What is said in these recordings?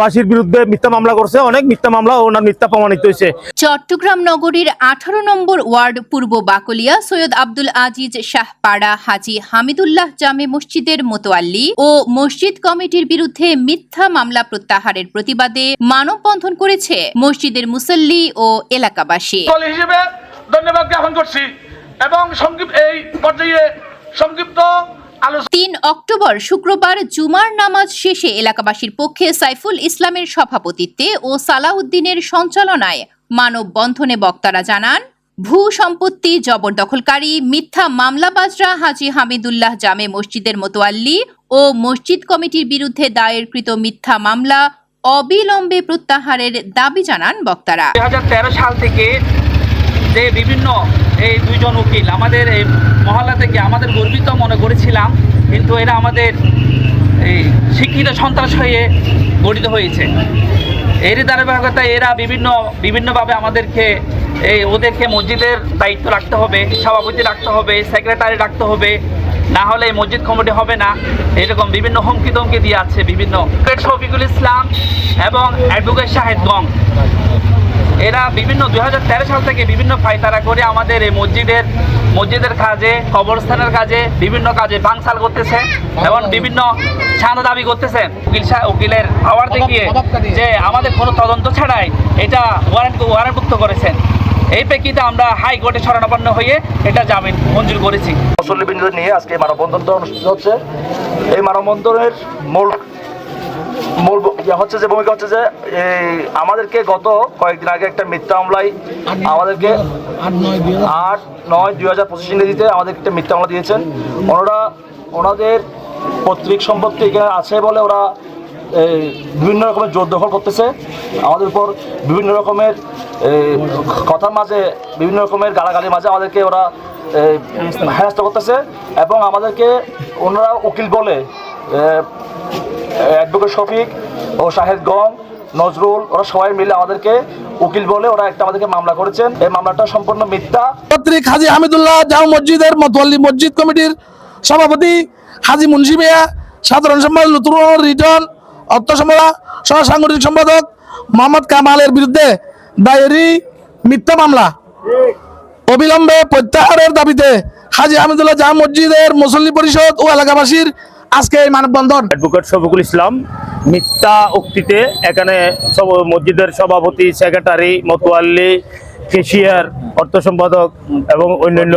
বাসীর বিরুদ্ধে মিথ্যা মামলা করছে অনেক মিথ্যা মামলা ওনার মিথ্যা প্রমাণিত হয়েছে। চট্টগ্রাম নগরীর আঠারো নম্বর ওয়ার্ড পূর্ব বাকলিয়া সৈয়দ আব্দুল আজিজ শাহপাড়া হাজি হামিদুল্লাহ জামে মসজিদের মোতোয়াল্লি ও মসজিদ কমিটির বিরুদ্ধে মিথ্যা মামলা প্রত্যাহারের প্রতিবাদে মানববন্ধন করেছে মসজিদের মুসল্লি ও এলাকাবাসী। হিসেবে ধন্যবাদ জ্ঞাপন করছি এবং সংক্ষিপ্ত এই পর্যায়ে সংক্ষিপ্ত তিন অক্টোবর শুক্রবার জুমার নামাজ শেষে এলাকাবাসীর পক্ষে সাইফুল ইসলামের সভাপতিত্বে ও সালাউদ্দিনের সঞ্চালনায় মানববন্ধনে বক্তারা জানান, ভূ সম্পত্তি জবরদখলকারী, মিথ্যা মামলাবাজরা হাজি হামিদুল্লাহ জামে মসজিদের মোতোয়াল্লি ও মসজিদ কমিটির বিরুদ্ধে দায়েরকৃত মিথ্যা মামলা অবিলম্বে প্রত্যাহারের দাবি জানান বক্তারা। দুই হাজার তেরো সাল থেকে যে বিভিন্ন এই দুইজন উকিল। আমাদের এই মহল্লা থেকে আমাদের গর্বিত মনে করেছিলাম, কিন্তু এরা আমাদের এই শিক্ষিত সন্ত্রাস হয়ে গঠিত হয়েছে। এরই ধারাবাহিকতা এরা বিভিন্ন, বিভিন্নভাবে আমাদেরকে এই ওদেরকে মসজিদের দায়িত্ব রাখতে হবে, সভাপতি রাখতে হবে সেক্রেটারি রাখতে হবে, না হলে এই মসজিদ কমিটি হবে না। এরকম বিভিন্ন হুমকি ধমকি দিয়ে আছে বিভিন্ন। শফিকুল ইসলাম এবং অ্যাডভোকেট শাহেদ গং। এরা বিভিন্ন দুই হাজার তেরো সাল থেকে বিভিন্ন ফাইতারা করে আমাদের এই মসজিদের মসজিদের কাজে কবরস্থানের কাজে বিভিন্ন কাজে বাংসাল করতেছে এবং বিভিন্ন ছানা দাবি করতেছে। উকিল উকিলের আওয়ার দেখিয়ে যে আমাদের কোনো তদন্ত ছাড়াই এটা ওয়ারেন্ট ওয়ারেন্টভুক্ত করেছেন। এই প্রেক্ষিতে আমরা হাইকোর্টে শরণাপন্ন হয়ে এটা জামিন মঞ্জুর করেছি। মুসল্লিবৃন্দদের নিয়ে আজকে এই মানববন্ধনটা অনুষ্ঠিত হচ্ছে। এই মানববন্ধনের মূল মূল হচ্ছে যে, ভূমিকা হচ্ছে যে, এই আমাদেরকে গত কয়েকদিন আগে একটা মিথ্যা মামলায় আমাদেরকে আট নয় দুই হাজার পঁচিশ ইংরেজিতে আমাদের একটা মিথ্যা মামলা দিয়েছেন। ওনারা, ওনাদের পৈতৃক সম্পত্তি এখানে আছে বলে ওরা বিভিন্ন রকমের জোর দখল করতেছে। আমাদের উপর বিভিন্ন রকমের কথার মাঝে, বিভিন্ন রকমের গালাগালির মাঝে আমাদেরকে ওরা হেনস্থা করতেছে এবং আমাদেরকে ওনারা উকিল বলে অ্যাডভোকেট শফিক ও শাহেদ গং নজরুল ওরা সবাই মিলে আমাদেরকে উকিল বলে ওরা একটা আমাদেরকে মামলা করেছেন। এই মামলাটা সম্পূর্ণ মিথ্যা। পত্রিক হাজি হামিদুল্লাহ জামা মসজিদের মতোয়াল্লি মসজিদ কমিটির সভাপতি হাজি মুন্সি মিয়া সাধারণ সম্পাদক লুতুর রিটন অর্থ সম্পাদক সহ সাংগঠনিক সম্পাদক মোহাম্মদ কামালের বিরুদ্ধে দায়েরি মিথ্যা মামলা। অবিলম্বে প্রত্যাহারের দাবিতে হাজি হামিদুল্লাহ জামা মসজিদের মুসল্লি পরিষদ ও এলাকাবাসীর আজকে এই মানববন্ধন। অ্যাডভোকেট শফিকুল ইসলাম মিথ্যা উক্তিতে এখানে সব মসজিদের সভাপতি সেক্রেটারি মতোয়াল্লি কেশিয়ার অর্থ সম্পাদক এবং অন্যান্য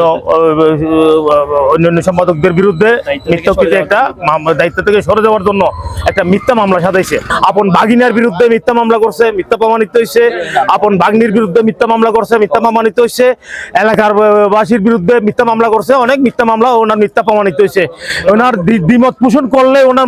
অন্যান্য সম্পাদকদের বিরুদ্ধে মিথ্যা একটা দায়িত্ব থেকে সরে যাওয়ার জন্য একটা মিথ্যা মামলা সাজাইছে। আপন বাগিনার বিরুদ্ধে মিথ্যা মামলা করছে, মিথ্যা প্রমাণিত হয়েছে আপন বাগনির বিরুদ্ধে মিথ্যা মামলা করছে, মিথ্যা প্রমাণিত হয়েছে এলাকার বাসীর বিরুদ্ধে মিথ্যা মামলা করছে, অনেক মিথ্যা মামলা ওনার মিথ্যা প্রমাণিত হয়েছে ওনার দ্বি- দ্বিমত পোষণ করলে ওনার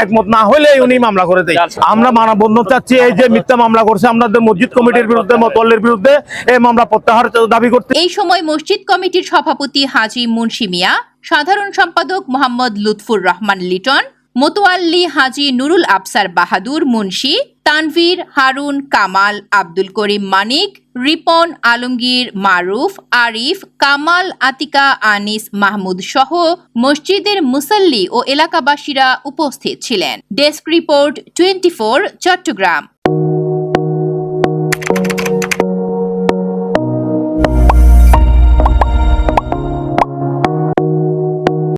একমত না হলে উনি মামলা করে দেয়। আমরা মানববন্ধন চাচ্ছি এই যে মিথ্যা মামলা করছে, আমাদের মসজিদ কমিটির বিরুদ্ধে মতল্লের বিরুদ্ধে, এই প্রত্যাহার দাবি করতে এই সময় মসজিদ কমিটির সভাপতি হাজি মুন্সি মিয়া, সাধারণ সম্পাদক মোহাম্মদ লুৎফুর রহমান লিটন, মোতোয়াল্লি হাজি নুরুল আফসার বাহাদুর মুন্সি, তানভীর, হারুন, কামাল, আব্দুল করিম মানিক, রিপন, আলমগীর, মারুফ, আরিফ, কামাল, আতিকা, আনিস, মাহমুদ সহ মসজিদের মুসল্লি ও এলাকাবাসীরা উপস্থিত ছিলেন। Desk report twenty Chattogram.